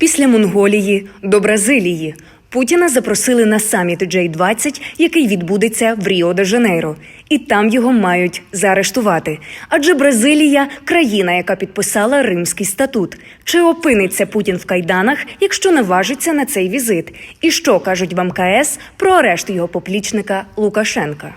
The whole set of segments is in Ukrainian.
Після Монголії до Бразилії Путіна запросили на саміт J-20, який відбудеться в Ріо де Жанейро, і там його мають заарештувати. Адже Бразилія країна, яка підписала Римський статут. Чи опиниться Путін в кайданах, якщо наважиться на цей візит? І що кажуть в МКС про арешт його поплічника Лукашенка?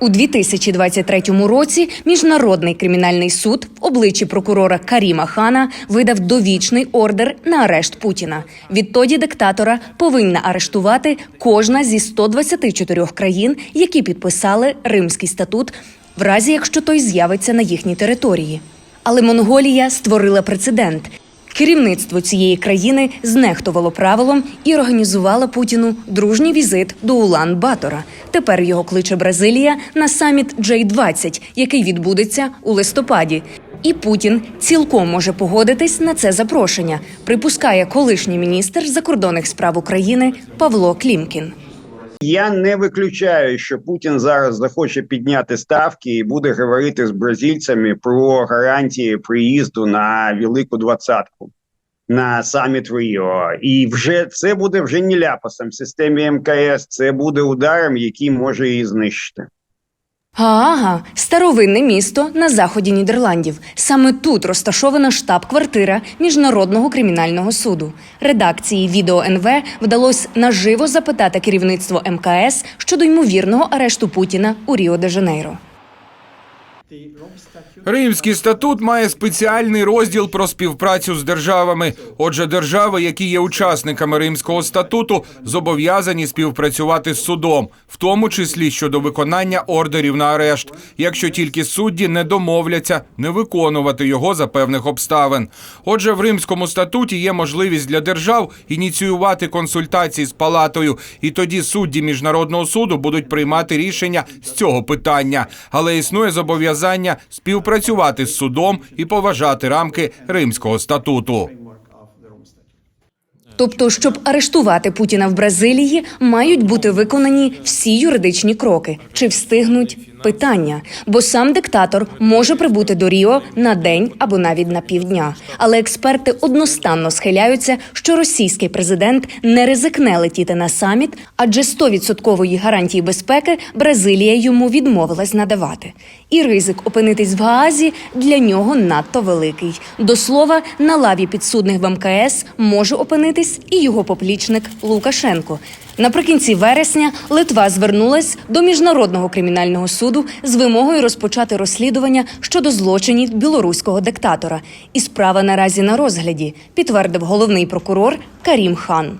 У 2023 році міжнародний кримінальний суд в обличчі прокурора Каріма Хана видав довічний ордер на арешт Путіна. Відтоді диктатора повинна арештувати кожна зі 124 країн, які підписали Римський статут, в разі якщо той з'явиться на їхній території. Але Монголія створила прецедент. Керівництво цієї країни знехтувало правилом і організувало Путіну дружній візит до Улан-Батора. Тепер його кличе Бразилія на саміт J-20, який відбудеться у листопаді. І Путін цілком може погодитись на це запрошення, припускає колишній міністр закордонних справ України Павло Клімкін. Я не виключаю, що Путін зараз захоче підняти ставки і буде говорити з бразильцями про гарантії приїзду на велику двадцятку на саміт Ріо. І вже це буде вже не ляпасом системі МКС. Це буде ударом, який може її знищити. Гаага – старовинне місто на заході Нідерландів. Саме тут розташована штаб-квартира Міжнародного кримінального суду. Редакції відео НВ вдалося наживо запитати керівництво МКС щодо ймовірного арешту Путіна у Ріо де Жанейро. Римський статут має спеціальний розділ про співпрацю з державами. Отже, держави, які є учасниками Римського статуту, зобов'язані співпрацювати з судом, в тому числі щодо виконання ордерів на арешт, якщо тільки судді не домовляться не виконувати його за певних обставин. Отже, в Римському статуті є можливість для держав ініціювати консультації з палатою, і тоді судді міжнародного суду будуть приймати рішення з цього питання, але існує зобов'язання співпрацювати з судом і поважати рамки Римського статуту. Тобто, щоб арештувати Путіна в Бразилії, мають бути виконані всі юридичні кроки. Чи встигнуть питання? Бо сам диктатор може прибути до Ріо на день або навіть на півдня. Але експерти одностанно схиляються, що російський президент не ризикне летіти на саміт, адже 100% гарантії безпеки Бразилія йому відмовилась надавати. І ризик опинитись в Гаазі для нього надто великий. До слова, на лаві підсудних в МКС може опинитись і його поплічник Лукашенко. Наприкінці вересня Литва звернулась до міжнародного кримінального суду з вимогою розпочати розслідування щодо злочинів білоруського диктатора. І справа наразі на розгляді, підтвердив головний прокурор Карім Хан.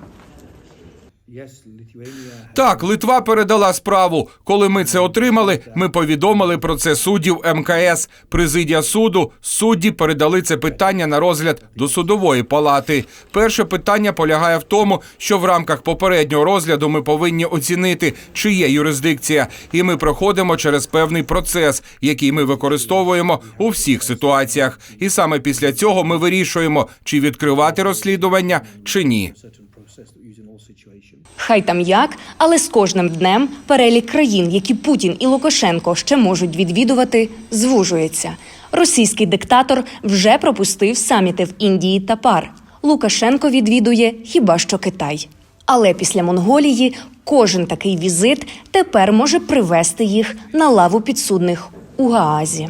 Так, Литва передала справу. Коли ми це отримали, ми повідомили про це суддів МКС. Президія суду судді передали це питання на розгляд до судової палати. Перше питання полягає в тому, що в рамках попереднього розгляду ми повинні оцінити, чи є юрисдикція, і ми проходимо через певний процес, який ми використовуємо у всіх ситуаціях. І саме після цього ми вирішуємо, чи відкривати розслідування, чи ні. Хай там як, але з кожним днем перелік країн, які Путін і Лукашенко ще можуть відвідувати, звужується. Російський диктатор вже пропустив саміти в Індії та пар. Лукашенко відвідує хіба що Китай. Але після Монголії кожен такий візит тепер може привести їх на лаву підсудних у Гаазі.